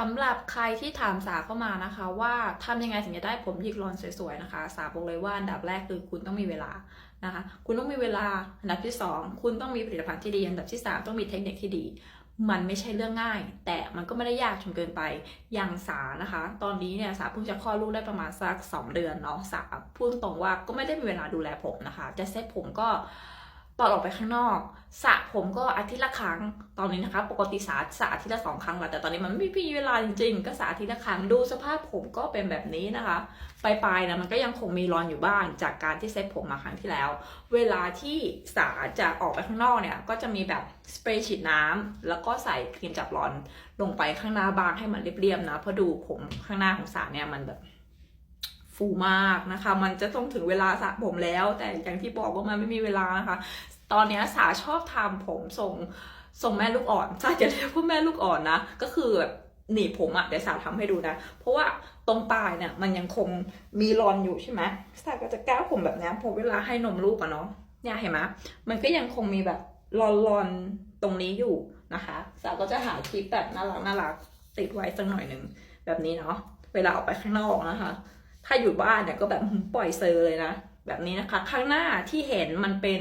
สำหรับใครที่ถามสาเข้ามานะคะว่าทำยังไงถึงจะได้ผมหยิกรอนสวยๆนะคะ สาบอกเลยว่าอันดับแรกคือคุณต้องมีเวลานะคะ คุณต้องมีเวลาอันดับที่สองคุณต้องมีผลิตภัณฑ์ที่ดีอันดับที่สามต้องมีเทคนิคที่ดี มันไม่ใช่เรื่องง่าย แต่มันก็ไม่ได้ยากจนเกินไปอย่างสานะคะ ตอนนี้เนี่ยสาเพิ่งจะคลอดลูกได้ประมาณสักสองเดือนเนาะสาพูดตรงว่าก็ไม่ได้มีเวลาดูแลผมนะคะ จะเซ็ตผมก็ ตอนออกไปข้างนอกสระผมก็อาทิตย์ละครั้งตอนนี้นะคะ ปกติสาสระอาทิตย์ละสองครั้งแหละแต่ตอนนี้มันไม่มีเวลาจริงๆ ก็สระอาทิตย์ละครั้งดูสภาพผมก็เป็นแบบนี้นะคะปลายๆนะมันก็ยังคงมีรอนอยู่บ้าง จากการที่เซ็ตผมมาครั้งที่แล้ว เวลาที่สาจะออกไปข้างนอกเนี่ยก็จะมีแบบสเปรย์ฉีดน้ำแล้วก็ใส่ครีมจับรอนลงไปข้างหน้าบางให้มันเรียบๆนะเพราะดูผมข้างหน้าของสาเนี่ยมันแบบ ฟูมากนะคะ มันจะต้องถึงเวลาสระผมแล้ว แต่อย่างที่บอกว่ามันไม่มีเวลานะคะ ตอนนี้สาชอบทำผมทรงทรงแม่ลูกอ่อนสาจะเรียกว่าแม่ลูกอ่อนนะ ก็คือแบบหนีบผมอะเดี๋ยวสาทำให้ดูนะ เพราะว่าตรงปลายเนี่ยมันยังคงมีรอนอยู่ใช่ไหมสาก็จะก้าวผมแบบนี้พอเวลาให้นมลูกอะเนาะเนี่ยเห็นไหมมันก็ยังคงมีแบบรอนรอนๆตรงนี้อยู่นะคะสาก็จะหาคลิปแบบน่ารักน่ารักติดไว้สักหน่อยหนึ่งแบบนี้เนาะเวลาออกไปข้างนอกนะคะ ถ้าอยู่บ้านเนี่ยก็แบบปล่อยเซอร์เลยนะ แบบนี้นะคะ ข้างหน้าที่เห็นมันเป็น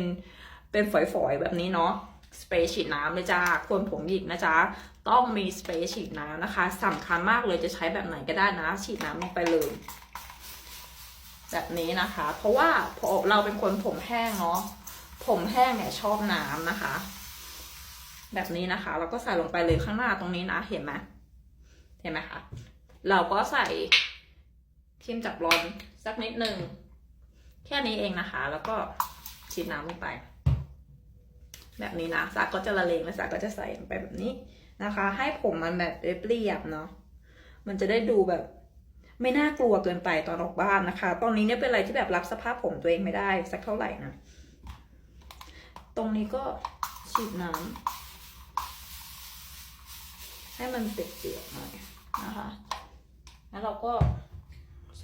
เป็นฝอยๆ แบบนี้เนาะสเปรย์ฉีดน้ำเลยจ้าคนผมหยิกนะจ๊ะ ต้องมีสเปรย์ฉีดน้ำนะคะสำคัญมากเลยจะใช้แบบไหนก็ได้นะ ฉีดน้ำลงไปเลย แบบนี้นะคะ เพราะว่าพอเราเป็นคนผมแห้งเนาะผมแห้งเนี่ยชอบน้ำนะคะ แบบนี้นะคะ เราก็ใส่ลงไปเลยข้างหน้าตรงนี้นะเห็นไหมเห็นไหมคะเราก็ใส่ ครีมจับร้อนสักนิดหนึ่งแค่นี้เองนะคะ แล้วก็ฉีดน้ำลงไป แบบนี้นะสาก็จะละเลงแล้วสาก็จะใส่ลงไปแบบนี้นะคะ ให้ผมมันแบบเรียบๆเนาะมันจะได้ดูแบบไม่น่ากลัวเกินไปตอนออกบ้านนะคะ ตอนนี้เนี่ยเป็นอะไรที่แบบรับสภาพผมตัวเองไม่ได้ สักเท่าไหร่นะ ตรงนี้ก็ฉีดน้ำให้มันเปียกๆหน่อยนะคะ แล้วเราก็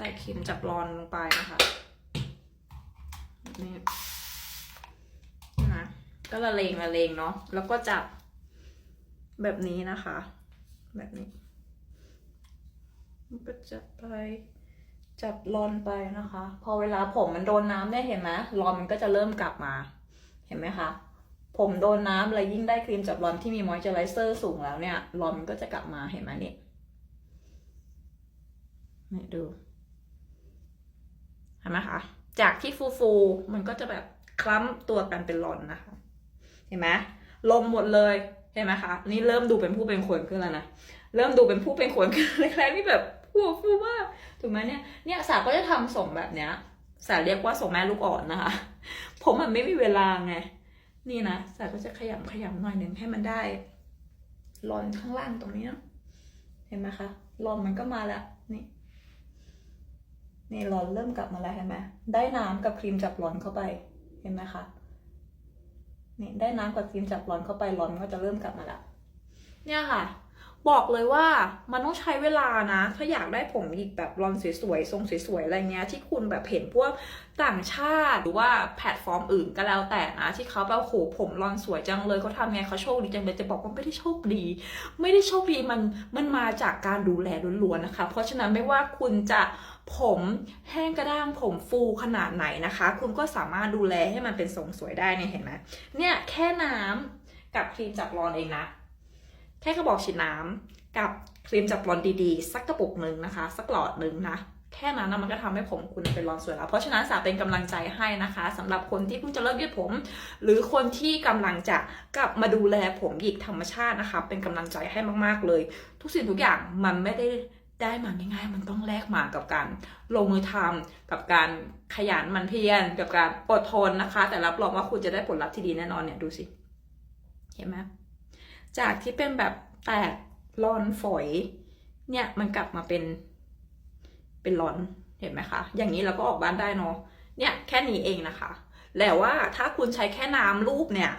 ใส่ครีมจับรอนลงไปนะคะนี่นะก็ละเลงละเลงเนาะแล้วก็จับแบบนี้นะคะ แบบนี้ก็จับไปจับรอนไปนะคะ พอเวลาผมมันโดนน้ำได้เห็นไหมรอนมันก็จะเริ่มกลับมา เห็นไหมคะผมโดนน้ำอะไรยิ่งได้ครีมจับรอนที่มีมอยเจอไรเซอร์สูงแล้วเนี่ยรอนมันก็จะกลับมาเห็นไหมเนี่ยนี่ดู ห็นไหมคะ จากที่ฟูฟูมันก็จะแบบคล้ำตัวกันเป็นรอนนะคะ เห็นไหมลมหมดเลยเห็นไหมคะนี่เริ่มดูเป็นผู้เป็นคนขึ้นแล้วนะเริ่มดูเป็นผู้เป็นคนขึ้นแรกๆนี่แบบฟูฟูมากถูกไหมเนี่ยเนี่ยสาก็จะทำส่งแบบเนี้ยสาเรียกว่าส่งแม่ลูกอ่อนนะคะ ผมมันไม่มีเวลาไง นี่นะสาก็จะขยำขยำหน่อยหนึ่งให้มันได้รอนข้างล่างตรงนี้เนะเห็นไหมคะรอนมันก็มาแล้วนี่ นี่ร้อนเริ่มกลับมาแล้วเห็นไหมได้น้ำกับครีมจับร้อนเข้าไปเห็นไหมคะนี่ได้น้ำกับครีมจับร้อนเข้าไปร้อนก็จะเริ่มกลับมาแล้วเนี่ยค่ะ บอกเลยว่ามันต้องใช้เวลานะ ถ้าอยากได้ผมหยิกแบบรอนสวยๆ ทรงสวยๆ อะไรเงี้ย ที่คุณแบบเห็นพวกต่างชาติหรือว่าแพลตฟอร์มอื่นก็แล้วแต่นะ ที่เขาแบบโหผมรอนสวยจังเลยเขาทำไงเขาโชคดีจังเลยจะบอกว่าไม่ได้โชคดี ไม่ได้โชคดีมันมันมาจากการดูแลล้วนๆนะคะ เพราะฉะนั้นไม่ว่าคุณจะผมแห้งกระด้างผมฟูขนาดไหนนะคะ คุณก็สามารถดูแลให้มันเป็นทรงสวยได้เนี่ยเห็นไหมเนี่ยแค่น้ำกับครีมจับรอนเองนะ แค่กระบอกฉีดน้ำกับครีมจับรอนดีๆ สักกระปุกหนึ่งนะคะ สักหลอดหนึ่งนะ แค่นั้นนะมันก็ทำให้ผมคุณเป็นรอนสวยแล้ว เพราะฉะนั้นสาเป็นกำลังใจให้นะคะสำหรับคนที่เพิ่งจะเลิกยืดผม หรือคนที่กำลังจะกลับมาดูแลผมหยิกธรรมชาตินะคะ เป็นกำลังใจให้มากๆเลย ทุกสิ่งทุกอย่างมันไม่ได้ได้มาง่ายๆ มันต้องแลกมากับการลงมือทำกับการขยันมันเพียรกับการอดทนนะคะ แต่รับรองว่าคุณจะได้ผลลัพธ์ที่ดีแน่นอนเนี่ยดูสิ เห็นไหม จากที่เป็นแบบแตกรอนฝอย เนี่ยมันกลับมาเป็น เป็นรอนเห็นไหมคะ อย่างนี้เราก็ออกบ้านได้เนาะ เนี่ยแค่นี้เองนะคะ แล้วว่าถ้าคุณใช้แค่น้ำรูปเนี่ย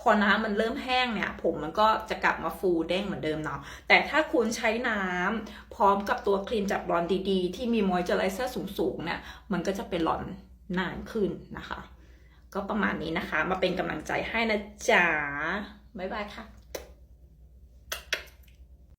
พอน้ำมันเริ่มแห้งเนี่ย ผมมันก็จะกลับมาฟูเด้งเหมือนเดิมเนาะ แต่ถ้าคุณใช้น้ำพร้อมกับตัวครีมจับรอนดีๆ ที่มีมอยเจอไรเซอร์สูงๆเนี่ย มันก็จะเป็นรอนนานขึ้นนะคะ ก็ประมาณนี้นะคะ มาเป็นกำลังใจให้นะจ๊ะบ๊ายบายค่ะ